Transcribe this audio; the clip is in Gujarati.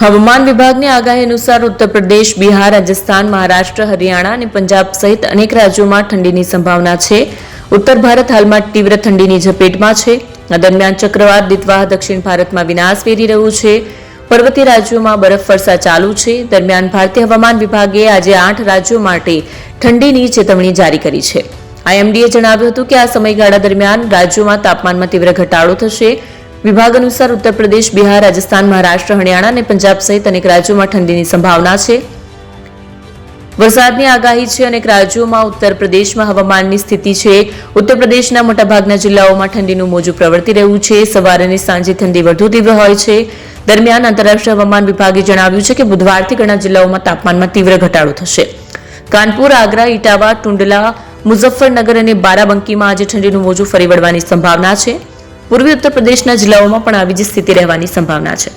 હવામાન વિભાગની આગાહી અનુસાર ઉત્તર પ્રદેશ બિહાર, રાજસ્થાન, મહારાષ્ટ્ર, હરિયાણા અને પંજાબ સહિત અનેક રાજ્યોમાં ઠંડીની સંભાવના છે. ઉત્તર ભારત હાલમાં તીવ્ર ઠંડીની ઝપેટમાં છે. આ દરમિયાન ચક્રવાત દિતવાહ દક્ષિણ ભારતમાં વિનાશ વેરી રહ્યું છે. પર્વતીય રાજ્યોમાં બરફવર્ષા ચાલુ છે. દરમિયાન ભારતીય હવામાન વિભાગે આજે આઠ રાજ્યો માટે ઠંડીની ચેતવણી જારી કરી છે. આઈએમડીએ જણાવ્યું હતું કે આ સમયગાળા દરમિયાન રાજ્યોમાં તાપમાનમાં તીવ્ર ઘટાડો થશે. વિભાગ અનુસાર ઉત્તર પ્રદેશ બિહાર, રાજસ્થાન, મહારાષ્ટ્ર, હરિયાણા અને પંજાબ સહિત અનેક રાજ્યોમાં ઠંડીની સંભાવના છે. વરસાદની આગાહી છે અનેક રાજ્યોમાં ઉત્તર પ્રદેશમાં હવામાનની સ્થિતિ છે. ઉત્તર પ્રદેશના મોટાભાગના જિલ્લાઓમાં ઠંડીનું મોજું પ્રવર્તી રહ્યું છે. સવારે અને સાંજે ઠંડી વધુ તીવ્ર હોય છે. દરમિયાન આંતરરાષ્ટ્રીય હવામાન વિભાગે જણાવ્યું છે કે બુધવારથી ઘણા જિલ્લાઓમાં તાપમાનમાં તીવ્ર ઘટાડો થશે. કાનપુર, આગ્રા ઇટાવા ટુંડલા, મુઝફ્ફરનગર અને બારાબંકીમાં આજે ઠંડીનું મોજું ફરી વળવાની સંભાવના છે. પૂર્વી ઉત્તર પ્રદેશના જિલ્લાઓમાં પણ આવી જ સ્થિતિ રહેવાની સંભાવના છે.